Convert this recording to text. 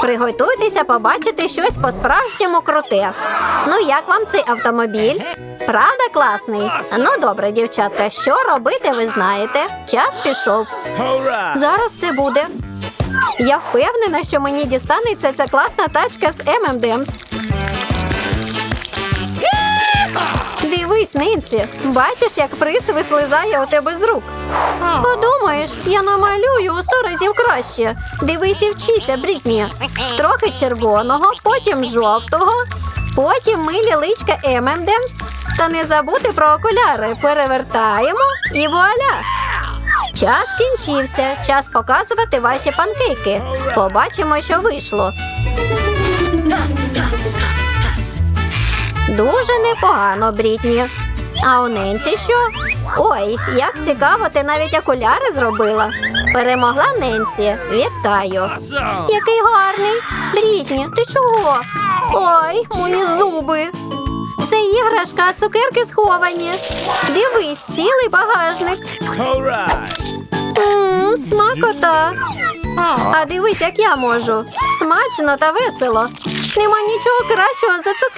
Приготуйтеся побачити щось по-справжньому круте. Ну, як вам цей автомобіль? Правда класний? Ну добре, дівчатка, що робити, ви знаєте. Час пішов. Зараз все буде. Я впевнена, що мені дістанеться ця класна тачка з M&M's. Дивись, Нинсі, бачиш, як приз вислизає у тебе з рук. Подумаєш, я намалюю у краще. Дивись і вчися, Брітні. Трохи червоного, потім жовтого, потім милі личка M&M's. Та не забути про окуляри. Перевертаємо і вуаля! Час кінчився. Час показувати ваші панкейки. Побачимо, що вийшло. Дуже непогано, Брітні. А у Ненсі що? Ой, як цікаво, ти навіть окуляри зробила. Перемогла Ненсі. Вітаю. Який гарний. Брітні, ти чого? Ой, мої зуби. Це іграшка, а цукерки сховані. Дивись, цілий багажник. Мм, смакота. А дивись, як я можу. Смачно та весело. Нема нічого кращого за цукерки.